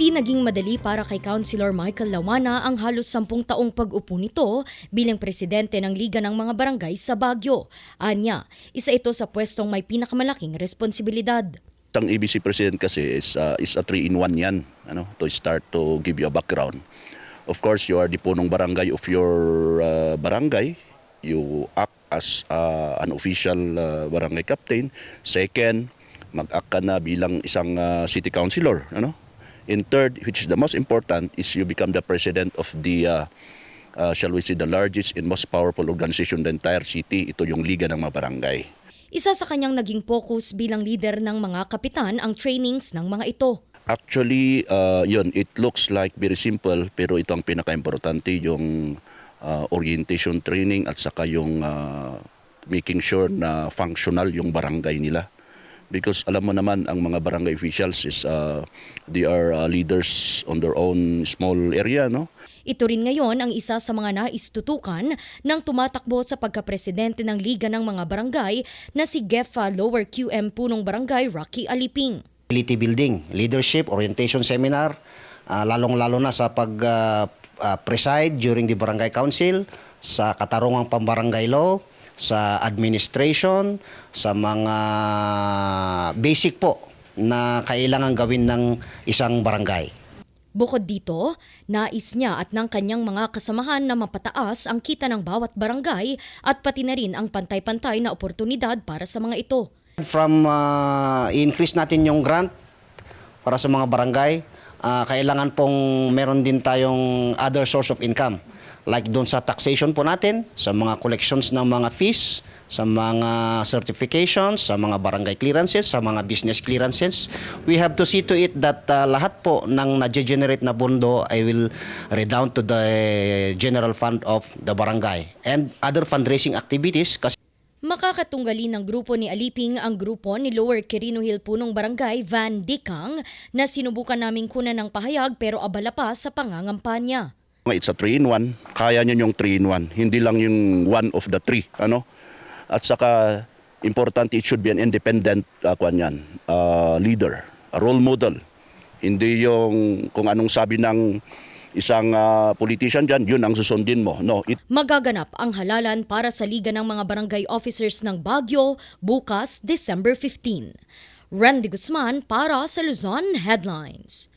Hindi naging madali para kay Councilor Michael Lawana ang halos sampung taong pag-upo nito bilang presidente ng Liga ng mga Barangay sa Baguio. Anya, isa ito sa pwestong may pinakamalaking responsibilidad. Ang ABC President kasi is, uh, is a three-in-one yan, ano, to start to give you a background. Of course, you are the punong barangay of your uh, barangay. You act as uh, an official uh, barangay captain. Second, mag-act ka na bilang isang uh, city councilor. Ano? And third, which is the most important, is you become the president of the, uh, uh, shall we say, the largest and most powerful organization in the entire city. Ito yung Liga ng mga Barangay. Isa sa kanyang naging focus bilang leader ng mga kapitan ang trainings ng mga ito. Actually, uh, yun, it looks like very simple pero ito ang pinaka-importante yung uh, orientation training at saka yung uh, making sure na functional yung barangay nila. Because alam mo naman ang mga barangay officials is uh, they are uh, leaders on their own small area, no? Ito rin ngayon ang isa sa mga naistutukan ng tumatakbo sa pagkapresidente ng Liga ng mga Barangay na si GEFA Lower QM Punong Barangay Rocky Aliping. Ability building, leadership, orientation seminar, ah, lalong-lalo na sa pag-preside during the barangay council, sa katarungang pambarangay law, sa administration, sa mga basic po na kailangan gawin ng isang barangay. Bukod dito, nais niya at ng kanyang mga kasamahan na mapataas ang kita ng bawat barangay at pati na rin ang pantay-pantay na oportunidad para sa mga ito. From ah, i-increase natin yung grant para sa mga barangay, ah, kailangan pong meron din tayong other source of income. Like doon sa taxation po natin, sa mga collections ng mga fees, sa mga certifications, sa mga barangay clearances, sa mga business clearances. We have to see to it that ah, lahat po ng na-generate na bondo ay will redound to the general fund of the barangay. And other fundraising activities kasi Makakatunggali ng grupo ni Aliping ang grupo ni Lower Quirino Hill Punong Barangay Van Dikang na sinubukan naming kunan ng pahayag pero abala pa sa pangangampanya. It's a 3-in-1. Kaya nyo yung 3-in-1. Hindi lang yung one of the three. Ano? At saka, importante, it should be an independent uh, yan, uh, leader, a role model. Hindi yung kung anong sabi ng isang uh, politician dyan, yun ang susundin mo. No, it Magaganap ang halalan para sa Liga ng mga Barangay Officers ng Baguio bukas December 15. Randy Guzman para sa Luzon Headlines.